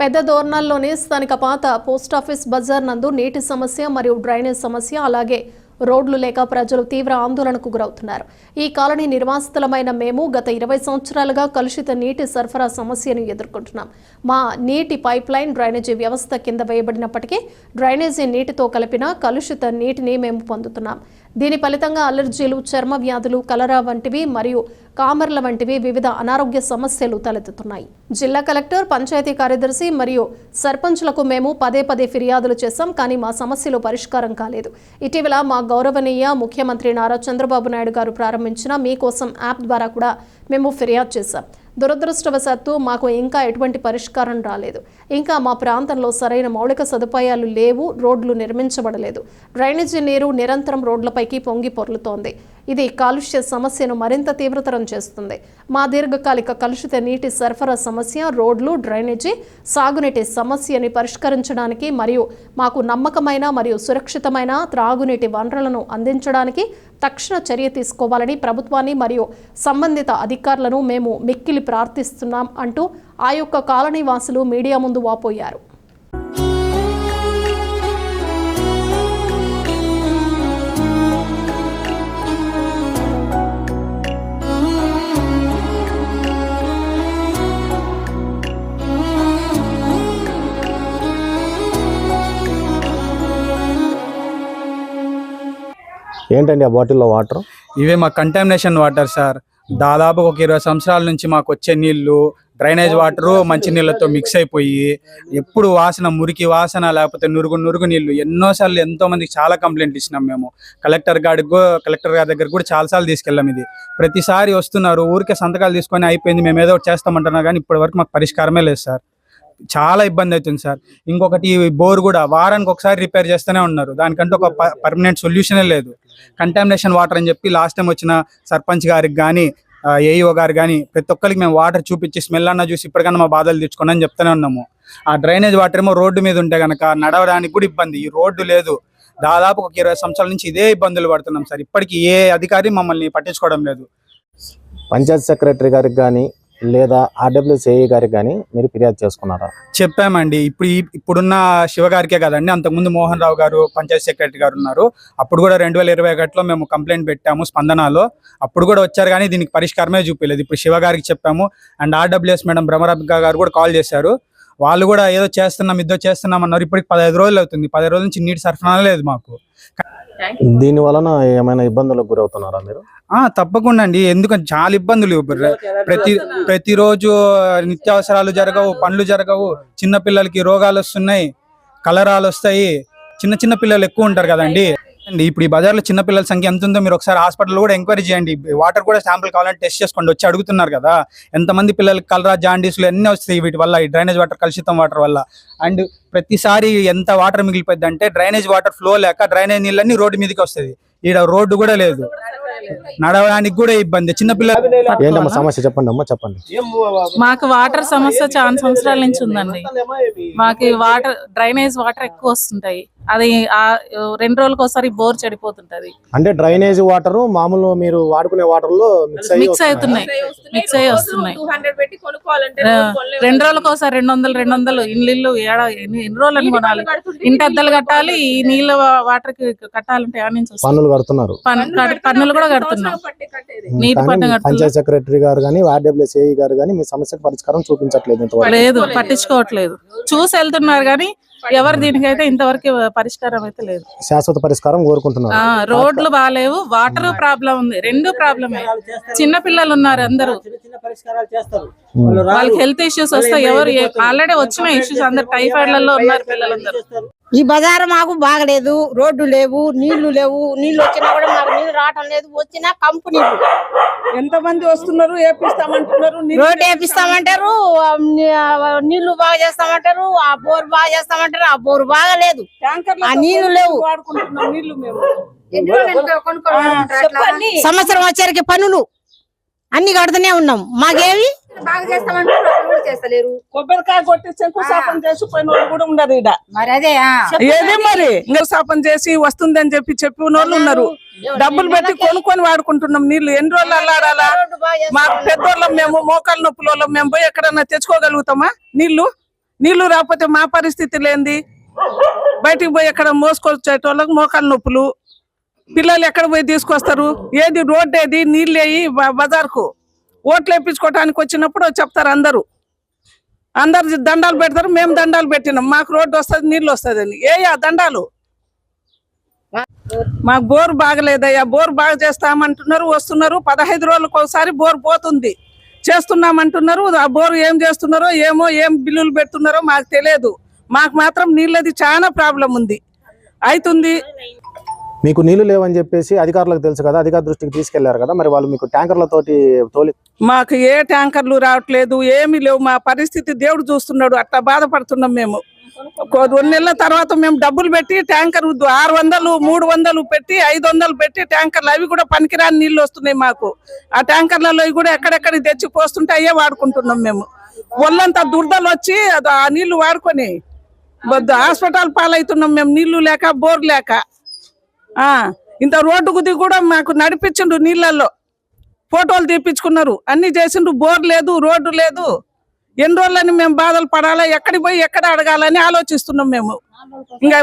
పెద్ద దోర్నాల్లోని స్థానిక పాత పోస్టాఫీస్ బజార్ నందు నీటి సమస్య మరియు డ్రైనేజ్ సమస్య అలాగే రోడ్లు లేక ప్రజలు తీవ్ర ఆందోళనకు గురవుతున్నారు. ఈ కాలనీ నిర్వాసితులమైన మేము గత ఇరవై సంవత్సరాలుగా కలుషిత నీటి సరఫరా సమస్యను ఎదుర్కొంటున్నాం. మా నీటి పైప్ లైన్ డ్రైనేజీ వ్యవస్థ కింద వేయబడినప్పటికీ డ్రైనేజీ నీటితో కలిపిన కలుషిత నీటిని మేము పొందుతున్నాం. దీని ఫలితంగా అలర్జీలు చర్మ వ్యాధులు కలరా వంటివి మరియు కామర్ల వంటివి వివిధ అనారోగ్య సమస్యలు తలెత్తుతున్నాయి. జిల్లా కలెక్టర్ పంచాయతీ కార్యదర్శి మరియు సర్పంచ్లకు మేము పదే పదే ఫిర్యాదులు చేశాం కానీ మా సమస్యలు పరిష్కారం కాలేదు. ఇటీవల మా గౌరవనీయ ముఖ్యమంత్రి నారా చంద్రబాబు నాయుడు గారు ప్రారంభించిన మీకోసం యాప్ ద్వారా కూడా మేము ఫిర్యాదు చేశాం. దురదృష్టవశాత్తు మాకు ఇంకా ఎటువంటి పరిష్కారం రాలేదు. ఇంకా మా ప్రాంతంలో సరైన మౌలిక సదుపాయాలు లేవు రోడ్లు నిర్మించబడలేదు. డ్రైనేజీ నీరు నిరంతరం రోడ్లపైకి పొంగి పొర్లుతోంది. ఇది కాలుష్య సమస్యను మరింత తీవ్రతరం చేస్తుంది. మా దీర్ఘకాలిక కలుషిత నీటి సరఫరా సమస్య రోడ్లు డ్రైనేజీ సాగునీటి సమస్యని పరిష్కరించడానికి మరియు మాకు నమ్మకమైన మరియు సురక్షితమైన త్రాగునీటి వనరులను అందించడానికి తక్షణ చర్య తీసుకోవాలని ప్రభుత్వాన్ని మరియు సంబంధిత అధికారులను మేము మిక్కిలి ప్రార్థిస్తున్నాం అంటూ ఆ యొక్క కాలనీ వాసులు మీడియా ముందు వాపోయారు. ఏంటండి ఆ బాటిల్లో వాటర్? ఇవే మా కంటామినేషన్ వాటర్ సార్ దాదాపు ఒక ఇరవై సంవత్సరాల నుంచి మాకు వచ్చే నీళ్ళు డ్రైనేజ్ వాటరు మంచి నీళ్ళతో మిక్స్ అయిపోయి ఎప్పుడు వాసన మురికి వాసన లేకపోతే నురుగు నురుగు నీళ్ళు ఎన్నోసార్లు ఎంతో మందికి చాలా కంప్లైంట్లు ఇచ్చినాం మేము. కలెక్టర్ గారికి కలెక్టర్ గారి దగ్గర కూడా చాలాసార్లు తీసుకెళ్ళాం ఇది. ప్రతిసారి వస్తున్నారు ఊరికే సంతకాలు తీసుకొని అయిపోయింది మేము ఏదో ఒకటి చేస్తామంటున్నా కానీ ఇప్పటివరకు మాకు పరిష్కారమే లేదు సార్ చాలా ఇబ్బంది అవుతుంది సార్. ఇంకొకటి బోర్ కూడా వారానికి ఒకసారి రిపేర్ చేస్తూనే ఉన్నారు. దానికంటే ఒక పర్మనెంట్ సొల్యూషనే లేదు. కంటామినేషన్ వాటర్ అని చెప్పి లాస్ట్ టైం వచ్చిన సర్పంచ్ గారికి కానీ ఏఈఓ గారు కానీ ప్రతి ఒక్కరికి మేము వాటర్ చూపించి స్మెల్ అన్న చూసి ఇప్పటికన్నా మా బాధలు తెచ్చుకోండి అని చెప్తూనే ఉన్నాము. ఆ డ్రైనేజ్ వాటర్ ఏమో రోడ్డు మీద ఉంటే గనక నడవడానికి కూడా ఇబ్బంది. ఈ రోడ్డు లేదు. దాదాపు ఒక ఇరవై సంవత్సరాల నుంచి ఇదే ఇబ్బందులు పడుతున్నాం సార్. ఇప్పటికి ఏ అధికారి మమ్మల్ని పట్టించుకోవడం లేదు. పంచాయత్ సెక్రటరీ గారికి కానీ లేదా ఆర్డబ్ల్యూసిఐ గారికి కానీ మీరు ఫిర్యాదు చేసుకున్నారా? చెప్పామండి. ఇప్పుడు ఇప్పుడున్న శివ గారికే కదండి. అంతకుముందు మోహన్ రావు గారు పంచాయత్ సెక్రటరీ గారు ఉన్నారు. అప్పుడు కూడా రెండు వేల ఇరవై ఒకటిలో మేము కంప్లైంట్ పెట్టాము స్పందనలో. అప్పుడు కూడా వచ్చారు కానీ దీనికి పరిష్కారమే చూపించలేదు ఇప్పుడు శివ గారికి చెప్పాము. అండ్ ఆర్డబ్ల్యూఎస్ మేడం భ్రమరబ్బ గారు కూడా కాల్ చేశారు. వాళ్ళు కూడా ఏదో చేస్తున్నాం ఇదో చేస్తున్నాం అన్నారు. ఇప్పటికి పదహైదు రోజులు అవుతుంది. పదహైదు రోజుల నుంచి నీటి సరఫరా లేదు మాకు. దీని వలన ఏమైనా ఇబ్బందులకు గురవుతున్నారా మీరు? ఆ తప్పకుండా అండి. ఎందుకంటే చాలా ఇబ్బందులు ప్ర- ప్రతి ప్రతిరోజు నిత్యావసరాలు జరగవు పనులు జరగవు. చిన్న పిల్లలకి రోగాలు వస్తున్నాయి కలరాలు వస్తాయి. చిన్న చిన్న పిల్లలు ఎక్కువ ఉంటారు కదండి. అండి. ఇప్పుడు ఈ బజార్లో చిన్న పిల్లల సంఖ్య ఎంత ఉందో మీరు ఒకసారి హాస్పిటల్ కూడా ఎంక్వైరీ చేయండి. వాటర్ కూడా శాంపుల్ కావాలంటే టెస్ట్ చేసుకోండి. వచ్చి అడుగుతున్నారు కదా. ఎంతమంది పిల్లలకి కలరా జాండీస్లు అన్నీ వస్తాయి వీటి వల్ల? ఈ డ్రైనేజ్ వాటర్ కలుషితం వాటర్ వల్ల. అండ్ ప్రతిసారి ఎంత వాటర్ మిగిలిపోద్ది అంటే డ్రైనేజ్ వాటర్ ఫ్లో లేక డ్రైనేజ్ నీళ్ళన్నీ రోడ్డు మీదకి వస్తుంది ఈడ రోడ్డు కూడా లేదు. నడవడానికి కూడా ఇబ్బంది. చిన్న పిల్లలు ఏంటమ్మా సమస్య? చెప్పండి అమ్మా చెప్పండి. మాకు వాటర్ సమస్య చాలా సంవత్సరాల నుంచి ఉందండి. మాకు వాటర్ డ్రైనేజ్ వాటర్ ఎక్కువ వస్తుంటాయి. అది ఆ రెండు రోజులకు ఒకసారి బోర్ చెడిపోతుంటది. అంటే డ్రైనేజ్ వాటర్ మామూలు మీరు వాడుకునే వాటర్లో మిక్స్ అవుతున్నాయి. మిక్స్ అయ్యి వస్తున్నాయి. రెండు రోజులకు ఒకసారి రెండు వందలు రెండు వందలు ఇల్లు ఏడా ఎన్ని రోజులు అని కొనాలి? ఇంటి అద్దెలు కట్టాలి ఈ నీళ్ళ వాటర్కి కట్టాలంటే ఆ నుంచి వస్తుంది? పన్నులు కడుతున్నారు. పన్నులు కూడా కడుతున్నాం నీటి పంచాయత్ సెక్రటరీ గారు కానీ ఆర్డబ్ల్యూసిఐ గారు కానీ మీ సమస్యకు పరిష్కారం చూపించట్లేదు లేదు పట్టించుకోవట్లేదు. చూసి వెళ్తున్నారు కానీ ఎవరు దీనికైతే ఇంతవరకు పరిష్కారం అయితే లేదు. శాశ్వత పరిష్కారం కోరుకుంటున్నారు. ఆ రోడ్లు బాగాలేవు వాటర్ ప్రాబ్లం ఉంది రెండు ప్రాబ్లమే. చిన్న పిల్లలు ఉన్నారు అందరూ. వాళ్ళకి హెల్త్ ఇష్యూస్ వస్తాయి ఎవరు ఆల్రెడీ వచ్చిన ఇష్యూస్ అందరు టైఫాయిడ్లలో ఉన్నారు పిల్లలందరూ. ఈ బజారు మాకు బాగలేదు రోడ్డు లేవు నీళ్ళు లేవు నీళ్ళు వచ్చినా కూడా రావటం లేదు. వచ్చినా కంపు నీళ్ళు ఎంత మంది వస్తున్నారు ఏపిస్తామంటున్నారు రోడ్డు వేపిస్తామంటారు నీళ్ళు బాగా చేస్తామంటారు ఆ బోర్ బాగా చేస్తామంటారు ఆ బోర్ బాగలేదు. ట్యాంకర్లతో ఆ నీళ్ళు లేవు. వాడుకుంటున్నాం నీళ్ళు మేము. సంవత్సరం వచ్చరికి పనులు అన్ని కడుతూనే ఉన్నాం. మాకేవి? బాగా కూడా చేస్తలేరు. కొబ్బరికాయ కొట్టి శంకుస్థాపన చేసి పోయిన వాళ్ళు కూడా ఉన్నారు ఈడ. మరి అదే ఆ. ఏదే మరి. శంకుస్థాపన చేసి వస్తుందని చెప్పి చెప్పిన వాళ్ళు ఉన్నారు. డబ్బులు పెట్టి కొనుక్కొని వాడుకుంటున్నాం. నీళ్ళు ఎన్ని రోజులు అల్లాడాలా? మాకు పెద్దోళ్ళం మేము మోకాలు నొప్పుల వాళ్ళం మేము పోయి ఎక్కడన్నా తెచ్చుకోగలుగుతామా? నీళ్ళు నీళ్ళు రాకపోతే మా పరిస్థితి లేంది. బయటికి పోయి ఎక్కడ మోసుకొచ్చేటోళ్ళకి మోకాలు నొప్పులు. పిల్లలు ఎక్కడ పోయి తీసుకొస్తారు? ఏది రోడ్డు ఏది నీళ్ళు వేయి బజార్కు. ఓట్లు వేయించుకోవటానికి వచ్చినప్పుడు చెప్తారు అందరూ. అందరు దండాలు పెడతారు మేము దండాలు పెట్టినాం. మాకు రోడ్డు వస్తుంది నీళ్ళు వస్తుంది అని. ఏ ఆ దండాలు? మాకు బోర్ బాగలేదయ్యా. బోర్ బాగా చేస్తామంటున్నారు వస్తున్నారు. పదహైదు రోజులకు ఒకసారి బోర్ పోతుంది. చేస్తున్నామంటున్నారు ఆ బోర్ ఏం చేస్తున్నారో ఏమో ఏం బిల్లులు పెడుతున్నారో మాకు తెలియదు. మాకు మాత్రం నీళ్ళది చాలా ప్రాబ్లం ఉంది. అవుతుంది మీకు నీళ్ళు లేవని చెప్పేసి అధికారులకు తెలుసు కదా అధికార దృష్టికి తీసుకెళ్ళారు కదా మరి వాళ్ళు మీకు ట్యాంకర్లతోటి తోలి మాకు ఏ ట్యాంకర్లు రావట్లేదు ఏమీ లేవు మా పరిస్థితి దేవుడు చూస్తున్నాడు అట్లా బాధపడుతున్నాం మేము. రెండు నెలల తర్వాత మేము డబ్బులు పెట్టి ట్యాంకర్ ఆరు వందలు మూడు వందలు పెట్టి ఐదు వందలు పెట్టి ట్యాంకర్లు అవి కూడా పనికిరాని నీళ్ళు వస్తున్నాయి మాకు. ఆ ట్యాంకర్లలో కూడా ఎక్కడెక్కడ తెచ్చి పోస్తుంటే అయ్యే వాడుకుంటున్నాం మేము. ఒళ్ళంతా దుర్దలు వచ్చి అది ఆ నీళ్ళు వాడుకొని వద్దు హాస్పిటల్ పాలవుతున్నాం మేము నీళ్ళు లేక బోర్ లేక. ఇంత రోడ్డు గుద్ది కూడా మాకు నడిపించిండు నీళ్ళల్లో. ఫోటోలు తీపించుకున్నారు అన్ని చేసిండ్రు. బోర్ లేదు రోడ్డు లేదు. ఎన్ని రోజులని మేము బాధలు పడాలా? ఎక్కడికి పోయి ఎక్కడ అడగాలని ఆలోచిస్తున్నాం మేము. ఇంకా